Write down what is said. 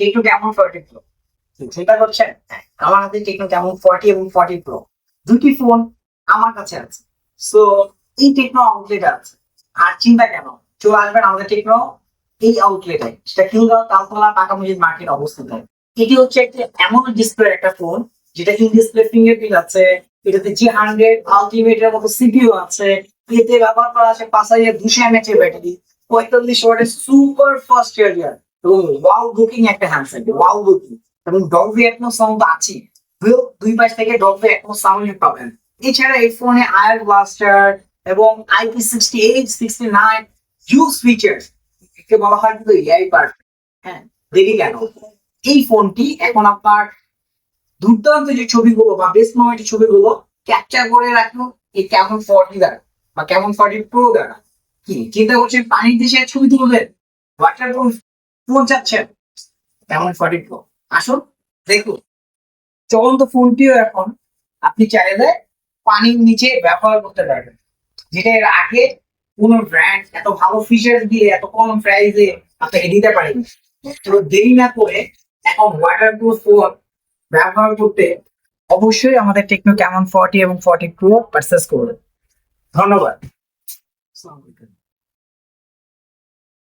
Techno কেমন forty pro চিন্তা করছেন আমার হাতে টেকনো কেমন ফর্টি এবং ফর্টি প্রো দুটি ফোন আমার কাছে আছে। সো এই টেকনো আউটলেট আছে। আর চিন্তা কেন? চলে আসবেন আমাদের টেকনো এই আউটলেটে সেটা খিলগাঁও তালতলা টাকা মসজিদ, মার্কেট অবস্থিত। এটি হচ্ছে একটি এমন ডিসপ্লে একটা ফোন যেটা ইন ডিসপ্লে ফিঙ্গারপ্রিন্ট আছে, এটাতে জি হান্ড্রেড আলটিমেটের মতো সিপিইউ আছে, এতে ব্যবহার করা আছে পাঁচ হাজার দুশো এমএচ এর ব্যাটারি পঁয়তাল্লিশ ওয়াটের সুপার ফাস্ট চার্জার এবং ওয়াও লুকিং একটা হ্যান্ডসেট ওয়াও লুকিং এবং ডলবি অ্যাটমো সাউন্ড আছে দুই- পাশ থেকে ডলবি অ্যাটমো সাউন্ড পাবেন এছাড়া এই ফোনে আয়ার ব্লাস্টার এবং IP sixty eight sixty nine huge features একে বলা হয় কিন্তু এআই পার্ট হ্যাঁ দেরি কেন? এই ফোনটি এখন আপনার দুর্দান্ত যে ছবিগুলো বা বেস্ট মোমেন্টের ছবিগুলো ক্যাপচার করে রাখল এই কেমন ফর্টি দ্বারা বা কেমন ফর্টি প্রো দ্বারা। কি? চিন্তা করছেন পানির দেশে ছবি তুলবেন? ওয়াটার প্রুফ ফোন চাচ্ছেন ফর্টি প্রো আসুন, দেখুন। চলন্ত ফোনটিও এখন আপনি চাইলে পানির নিচে ব্যবহার করতে পারবেন। যেটা এর আগে কোন ব্র্যান্ড এত ভালো ফিচার দিয়ে, এত কম প্রাইসে আপনাকে দিতে পারেনি। তো দেরি না করে এখন ওয়াটার প্রুফ ফোন ব্যবহার করতে অবশ্যই আমাদের টেকনো কেমন ফর্টি এবং ফর্টি প্রো পারচেস করুন। ধন্যবাদ।